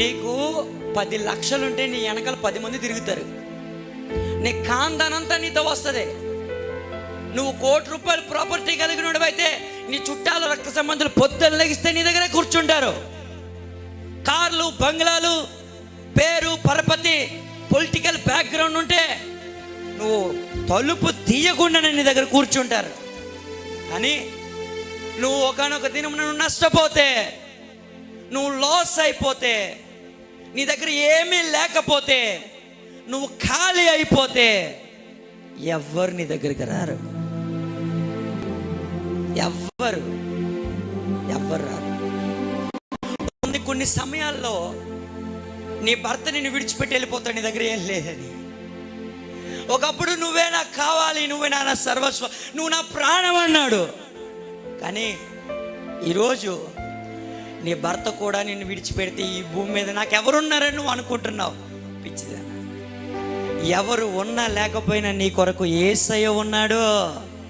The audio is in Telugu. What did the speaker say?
నీకు పది లక్షలుంటే నీ వెనకాల పది మంది తిరుగుతారు. నీ కాందనంతా నీతో వస్తుంది. నువ్వు కోటి రూపాయలు ప్రాపర్టీ కలిగిన అయితే నీ చుట్టాలు రక్త సంబంధాలు పొద్దున్న లెగిస్తే నీ దగ్గరే కూర్చుంటారు. కార్లు బంగ్లాలు పేరు పరపతి పొలిటికల్ బ్యాక్గ్రౌండ్ ఉంటే నువ్వు తలుపు తీయకుండానే నీ దగ్గర కూర్చుంటారు. కానీ నువ్వు ఒకనొక దినం నువ్వు నష్టపోతే నువ్వు లాస్ అయిపోతే నీ దగ్గర ఏమీ లేకపోతే నువ్వు ఖాళీ అయిపోతే ఎవ్వరు నీ దగ్గరికి రారు. ఎవ్వరు ఎవ్వరు రారు. కొన్ని కొన్ని సమయాల్లో నీ భర్త నిన్ను విడిచిపెట్టి వెళ్ళిపోతాడు నీ దగ్గర ఏం లేదని. ఒకప్పుడు నువ్వే నాకు కావాలి నువ్వే నా సర్వస్వ నువ్వు నా ప్రాణం అన్నాడు. కానీ ఈరోజు నీ భర్త కూడా నిన్ను విడిచిపెడితే ఈ భూమి మీద నాకు ఎవరున్నారని నువ్వు అనుకుంటున్నావు? పిచ్చిదానా ఎవరు ఉన్నా లేకపోయినా నీ కొరకు ఏసయ్య ఉన్నాడు.